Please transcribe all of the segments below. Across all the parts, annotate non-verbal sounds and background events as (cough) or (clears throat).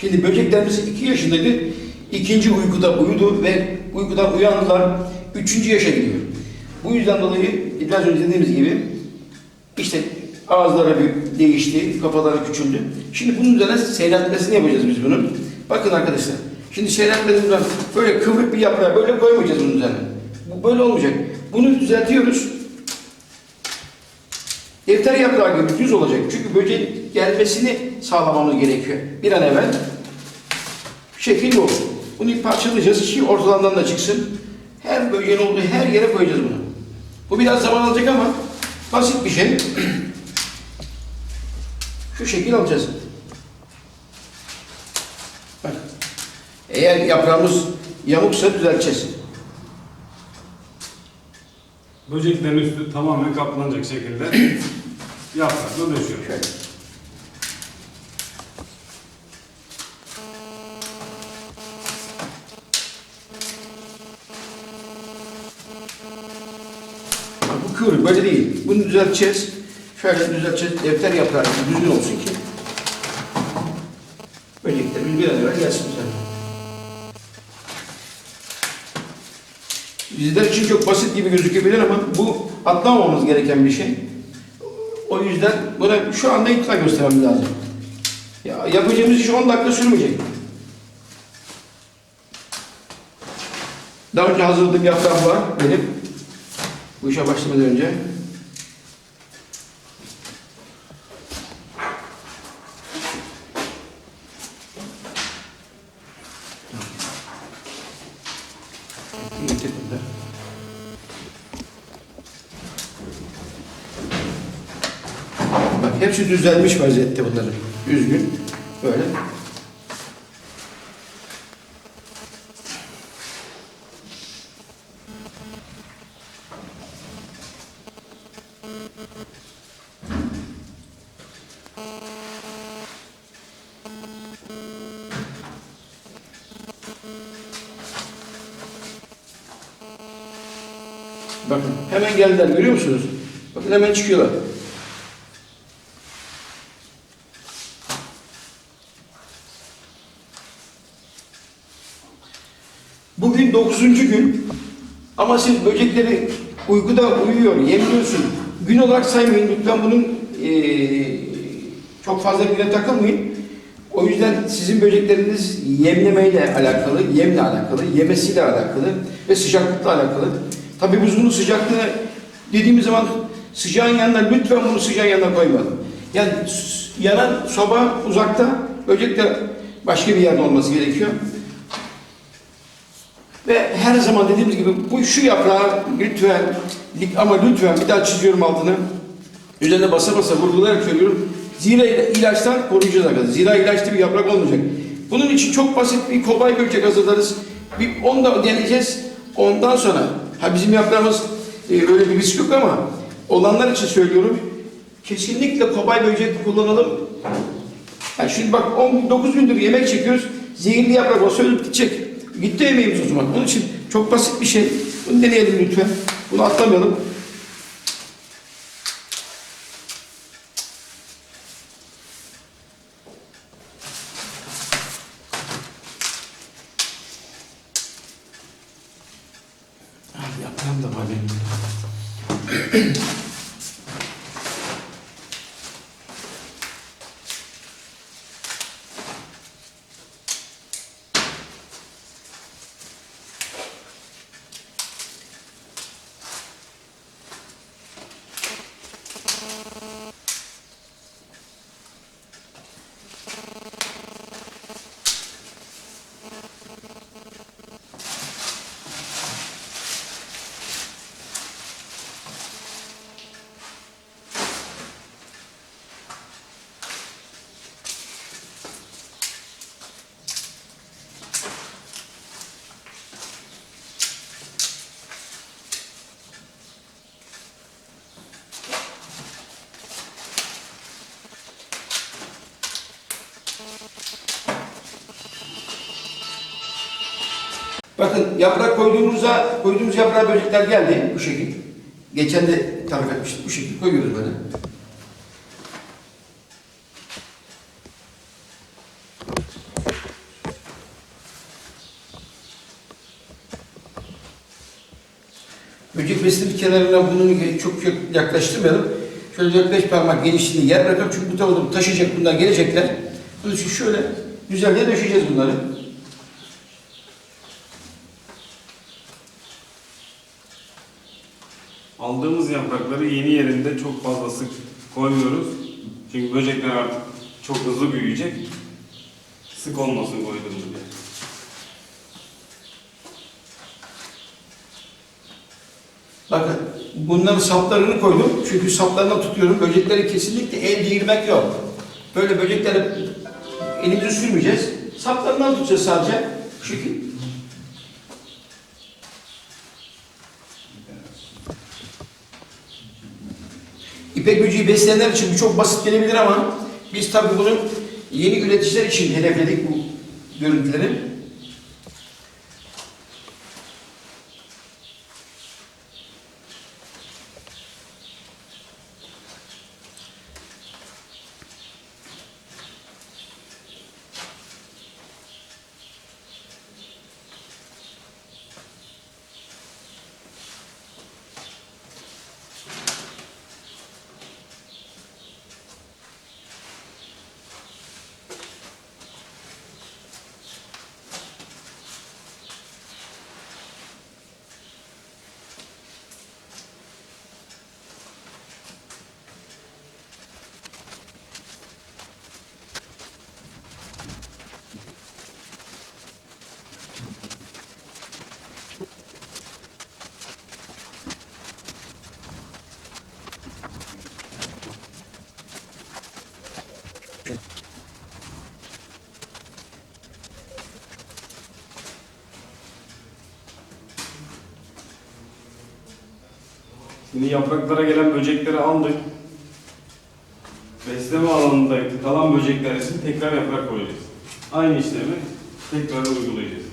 Şimdi böceklerimiz 2 yaşındaydı. İkinci uykuda uyudu ve uykudan uyandılar. Üçüncü yaşa gidiyor. Bu yüzden dolayı biraz önce dediğimiz gibi işte ağızları bir değişti, kafaları küçüldü. Şimdi bunun üzerine seyretmesini yapacağız biz bunun. Bakın arkadaşlar. Şimdi seyretmeden böyle kıvrık bir yaprağı böyle koymayacağız bunun üzerine. Bu böyle olmayacak. Bunu düzeltiyoruz. Defter yaprağı gibi düz olacak. Çünkü böceğin gelmesini sağlamamız gerekiyor. Bir an evvel şekil bu. Bunu parçalayacağız ki ortalarından da çıksın. Her bölgenin olduğu her yere koyacağız bunu. Bu biraz zaman alacak ama basit bir şey. (clears throat) Şu şekil alacağız. Bak. Eğer yaprağımız yamuksa düzelteceğiz. Böceklerin üstü tamamen kaplanacak şekilde (clears throat) yaprakla döşüyor. Şöyle. Bak bu kıvrık böyle değil. Bunu düzelteceğiz. Şöyle düzelteceğiz. Defter yaprağı düzgün olsun ki böceklerimiz bir an gelsin üzerine. Bizler için çok basit gibi gözükebilir ama bu atlamamamız gereken bir şey. O yüzden buna şu anda ikna göstermemiz lazım. Ya yapacağımız iş 10 dakika sürmeyecek. Daha önce hazırladığım yaprağım var benim. Bu işe başlamadan önce. Getir bunu da. Bak hepsi düzelmiş vaziyette bunların. Düzgün. Böyle. Bakın hemen geldiler görüyor musunuz? Bakın hemen çıkıyorlar. Bugün dokuzuncu gün ama siz böcekleri uykuda uyuyor, yemliyorsun. Gün olarak saymayın lütfen bunun eee, çok fazla güne takılmayın. O yüzden sizin böcekleriniz yemlemeyle alakalı, yemle alakalı, yemesiyle alakalı ve sıcaklıkla alakalı. Tabii biz bunun sıcaklığını dediğimiz zaman sıcağın yanına lütfen bunu sıcağın yanına koymayalım. Yani yanan soba uzakta, böcek de başka bir yerde olması gerekiyor. Ve her zaman dediğimiz gibi bu şu yaprağı lütfen ama lütfen bir daha çiziyorum altını. Üzerine basa basa vurgulayarak söylüyorum. Zira ila- ilaçtan koruyacağız arkadaşlar. Zira ilaçlı bir yaprak olmayacak. Bunun için çok basit bir kobay böcek hazırlarız. Bir onu da deneyeceğiz. Ondan sonra ha bizim yaprağımız e, böyle bir risk yok ama olanlar için söylüyorum. Kesinlikle kobay böcek kullanalım. Ha şimdi bak 19 gündür yemek çekiyoruz. Zehirli yaprak olsa ölüp gidecek. Gitti yemeğimiz o zaman. Onun için çok basit bir şey. Bunu deneyelim lütfen. Bunu atlamayalım. Yaprağım da var benim. (clears throat) Bakın yaprak koyduğumuzda koyduğumuz yaprağa böcekler geldi bu şekilde. Geçen de tarif etmiştik. Bu şekilde koyuyoruz böyle. Böcek besinin kenarına bunun çok çok yaklaştırmayalım. Şöyle 4-5 parmak genişliğinde yer bırakalım. Çünkü bu tarafa taşıyacak bunlar gelecekler. Onun için şöyle güzelce döşeceğiz bunları. Yaprakları yeni yerinde çok fazla sık koymuyoruz. Çünkü böcekler artık çok hızlı büyüyecek. Sık olmasın koyduğumuz yer. Bakın bunların saplarını koydum. Çünkü saplarından tutuyorum. Böcekleri kesinlikle el değirmek yok. Böyle böcekleri elimizi sürmeyeceğiz. Saplarından tutacağız sadece. Bu İpek böceği besleyenler için bu çok basit gelebilir ama biz tabii bunu yeni üreticiler için hedefledik bu görüntüleri. Şimdi yapraklara gelen böcekleri aldık. Besleme alanında kalan böcekler için tekrar yaprak koyacağız. Aynı işlemi tekrar uygulayacağız.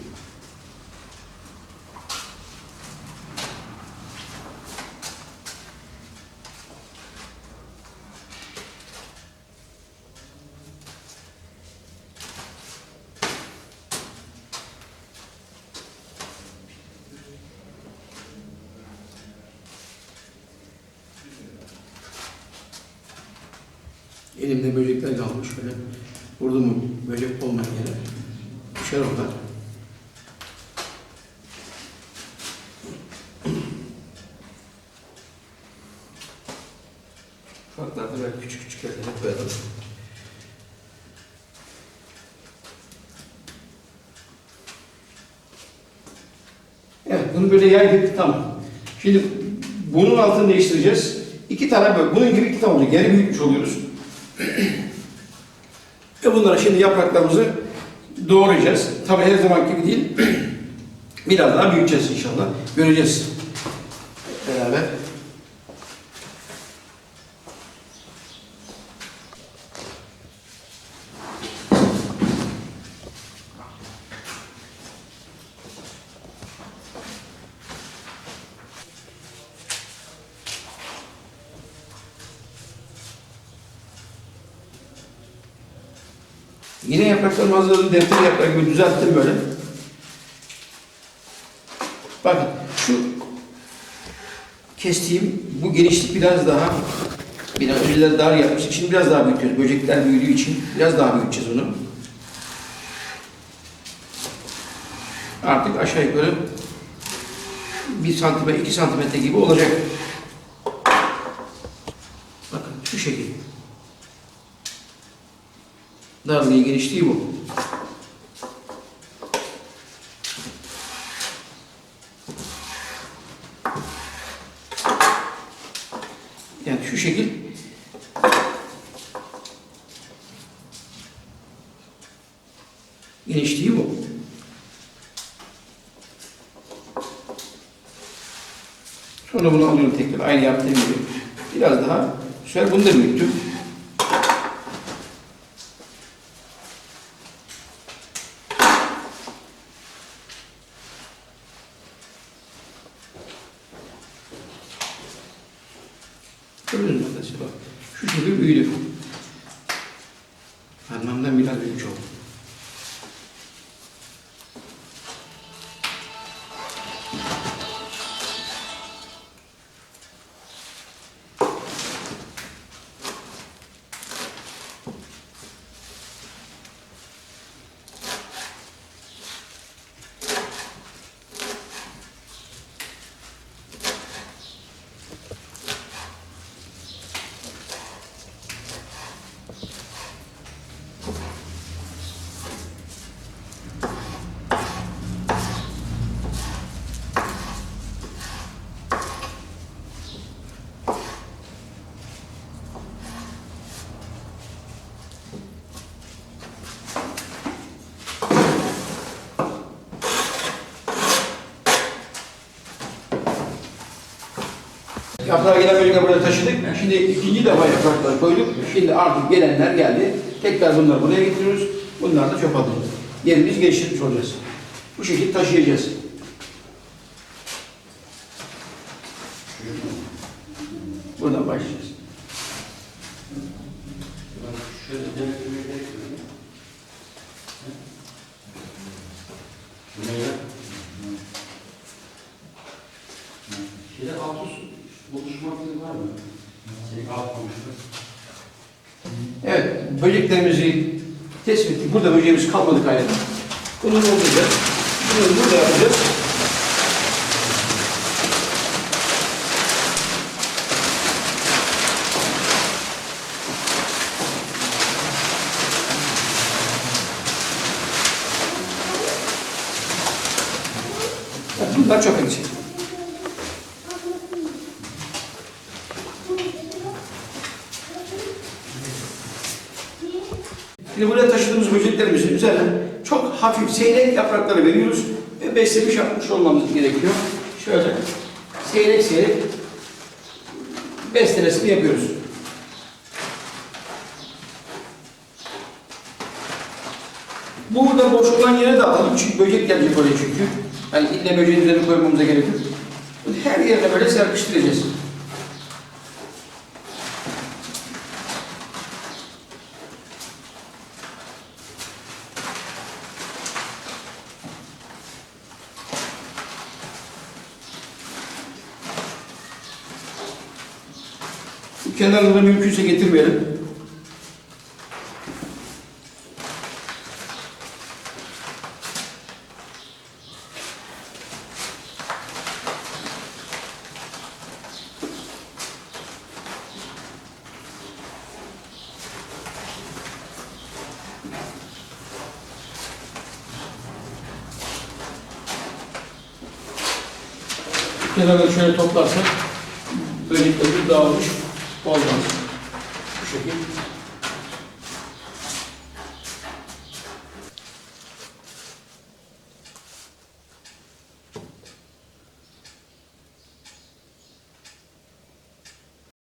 Elimde böcekler kalmış şöyle. Vurdum mu böcek olmayan yere. Düşer onlar. Farklarda böyle küçük küçük yerlere koyalım. Evet, bunu böyle yaydık tamam. Şimdi bunun altını değiştireceğiz. İki tane böyle, bunun gibi iki tane olacak. Geri büyütmüş oluyoruz. Ve (clears throat) bunlara şimdi yapraklarımızı doğrayacağız. Tabi her zaman gibi değil. (clears throat) Biraz daha büyüteceğiz inşallah. Göreceğiz. Yapraklarımı hazırladım. Defter gibi düzelttim böyle. Bakın şu kestiğim bu genişlik biraz daha biraz önceleri dar yapmıştık. Şimdi biraz daha büyütüyoruz. Böcekler büyüdüğü için biraz daha büyüteceğiz onu. Artık aşağı yukarı bir santimetre, iki santimetre gibi olacak. Bakın şu şekilde. Darlığı genişliği bu. Yani şu şekil genişliği bu. Sonra bunu alıyorum tekrar aynı yaptığım gibi. Biraz daha. Bu sefer bunu da büyüttüm. Yaprağa gelen bölümde burada taşıdık. Şimdi ikinci defa yaprakları koyduk. Şimdi artık gelenler geldi. Tekrar bunları buraya getiriyoruz. Bunlar da çöp atacağız. Yerimiz geliştirmiş olacağız. Bu şekilde taşıyacağız. Buradan başlayacağız. Şeyde altı Şey. Evet, böceklerimizi tespit ettik. Burada böceğimiz kalmadı kaynadı. Bunu dolduracağız. Bunu burada yapacağız. Bunlar çok eksik. Şimdi buraya taşıdığımız böceklerimizin üzerine çok hafif seyrek yaprakları veriyoruz ve beslemiş yapmış olmamız gerekiyor. Şöyle seyrek seyrek beslemesini yapıyoruz. Burada boş olan yere de alalım çünkü böcek gelecek oraya çünkü. Yani ille böceğin üzerine koymamıza gerek yok. Her yerine böyle serpiştireceğiz. Kenarları mümkünse getirmeyelim. Kenarları şöyle toplarsak böceklerimiz dağılmış olmaz. Bu şekilde.